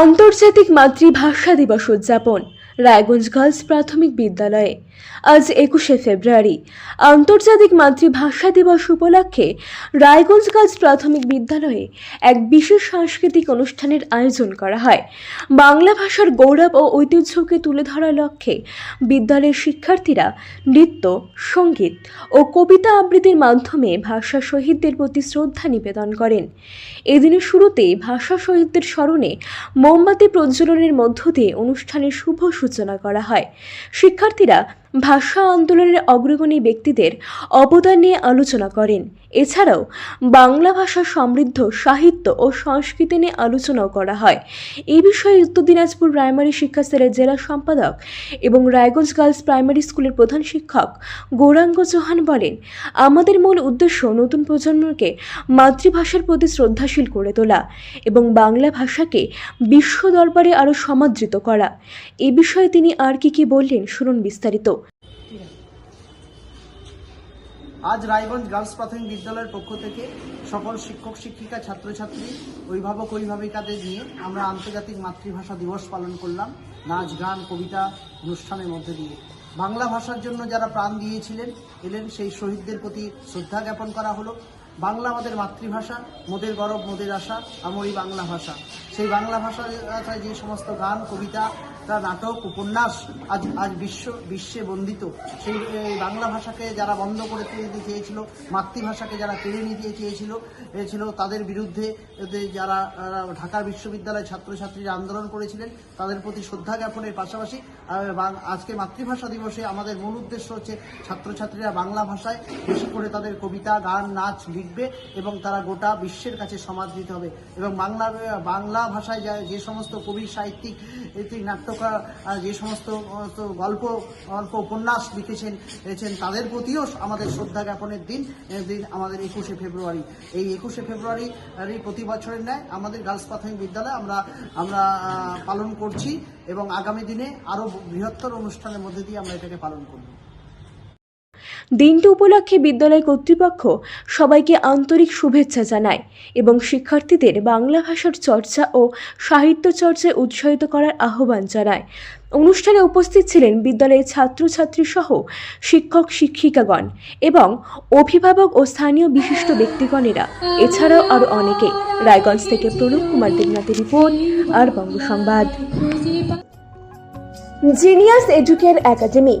আন্তর্জাতিক মাতৃভাষা দিবস উদযাপন রায়গঞ্জ গার্লস প্রাথমিক বিদ্যালয়ে। আজ একুশে ফেব্রুয়ারি। আন্তর্জাতিক মাতৃভাষা দিবস উপলক্ষে রায়গঞ্জ গার্লস প্রাথমিক বিদ্যালয়ে এক বিশেষ সাংস্কৃতিক অনুষ্ঠানের আয়োজন করা হয়। বাংলা ভাষার গৌরব ও ঐতিহ্যকে তুলে ধরার লক্ষ্যে বিদ্যালয়ের শিক্ষার্থীরা নৃত্য, সংগীত ও কবিতা আবৃত্তির মাধ্যমে ভাষা শহীদদের প্রতি শ্রদ্ধা নিবেদন করেন। এদিনের শুরুতে ভাষা শহীদদের স্মরণে মোমবাতি প্রজ্বলনের মধ্য দিয়ে অনুষ্ঠানের শুভ সূচনা করা হয়। শিক্ষার্থীরা ভাষা আন্দোলনের অগ্রগণী ব্যক্তিদের অবদান নিয়ে আলোচনা করেন। এছাড়াও বাংলা ভাষা সমৃদ্ধ সাহিত্য ও সংস্কৃতি নিয়ে আলোচনাও করা হয়। এই বিষয়ে উত্তর দিনাজপুর প্রাইমারি শিক্ষা সেলের জেলা সম্পাদক এবং রায়গঞ্জ গার্লস প্রাইমারি স্কুলের প্রধান শিক্ষক গৌরাঙ্গ চৌহান বলেন, আমাদের মূল উদ্দেশ্য নতুন প্রজন্মকে মাতৃভাষার প্রতি শ্রদ্ধাশীল করে তোলা এবং বাংলা ভাষাকে বিশ্ব দরবারে আরও সমাদৃত করা। এ বিষয়ে তিনি আর কি কি বললেন, শুনুন বিস্তারিত। আজ রায়গঞ্জ গার্লস প্রাথমিক বিদ্যালয়ের পক্ষ থেকে সকল শিক্ষক, শিক্ষিকা, ছাত্রছাত্রী, অভিভাবক, অভিভাবিকাদের নিয়ে আমরা আন্তর্জাতিক মাতৃভাষা দিবস পালন করলাম। নাচ, গান, কবিতা অনুষ্ঠানের মধ্যে দিয়ে। বাংলা ভাষার জন্য যারা প্রাণ দিয়েছিলেন, এলেন, সেই শহীদদের প্রতি শ্রদ্ধা জ্ঞাপন করা হলো। বাংলা আমাদের মাতৃভাষা, মোদের গরব, মোদের আশা আমরই বাংলা ভাষা। সেই বাংলা ভাষায় যে সমস্ত গান, কবিতা তা নাটক উপন্যাস আজ আজ বিশ্ব বিশ্বে বন্দিত। সেই বাংলা ভাষাকে যারা বন্ধ করে দিতে চেয়েছিল মাতৃভাষাকে যারা কেড়ে নিতে চেয়েছিল ছিল তাদের বিরুদ্ধে যারা ঢাকা বিশ্ববিদ্যালয়ের ছাত্রছাত্রীরা আন্দোলন করেছিলেন তাদের প্রতি শ্রদ্ধা জ্ঞাপনের পাশাপাশি আজকে মাতৃভাষা দিবসে আমাদের মূল উদ্দেশ্য হচ্ছে ছাত্রছাত্রীরা বাংলা ভাষায় বেশি করে তাদের কবিতা গান নাচ লিখবে এবং তারা গোটা বিশ্বের কাছে সমাজ দিতে হবে। এবং বাংলা বাংলা ভাষায় যা- সমস্ত কবি সাহিত্যিক আহ, যে সমস্ত গল্প গল্প উপন্যাস লিখেছেন এছেন তাদের প্রতিও আমাদের শ্রদ্ধা জ্ঞাপনের দিন দিন আমাদের একুশে ফেব্রুয়ারি। এই একুশে ফেব্রুয়ারি প্রতি বছরের ন্যায় আমাদের গার্লস প্রাথমিক বিদ্যালয়ে আমরা আমরা পালন করছি এবং আগামী দিনে আরও বৃহত্তর অনুষ্ঠানের মধ্যে দিয়ে আমরা এটাকে পালন করব। দিনটি উপলক্ষে বিদ্যালয় কর্তৃপক্ষ সবাইকে আন্তরিক শুভেচ্ছা জানায় এবং শিক্ষার্থীদের বাংলা ভাষার চর্চা ও সাহিত্য চর্চায় উৎসাহিত করার আহ্বান জানায়। অনুষ্ঠানে উপস্থিত ছিলেন বিদ্যালয়ের ছাত্রছাত্রী সহ শিক্ষক, শিক্ষিকাগণ এবং অভিভাবক ও স্থানীয় বিশিষ্ট ব্যক্তিগণেরা। এছাড়াও আরও অনেকে। রায়গঞ্জ থেকে প্রণব কুমার দেবনাথের রিপোর্ট আর Banga Sangbad. Genius educare academy.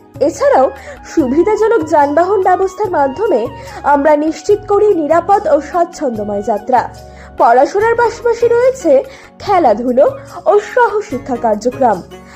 এছাড়াও সুবিধাজনক যানবাহন ব্যবস্থার মাধ্যমে আমরা নিশ্চিত করি নিরাপদ ও স্বাচ্ছন্দ্যময় যাত্রা। পড়াশোনার পাশাপাশি রয়েছে খেলাধুলো ও সহশিক্ষা কার্যক্রম।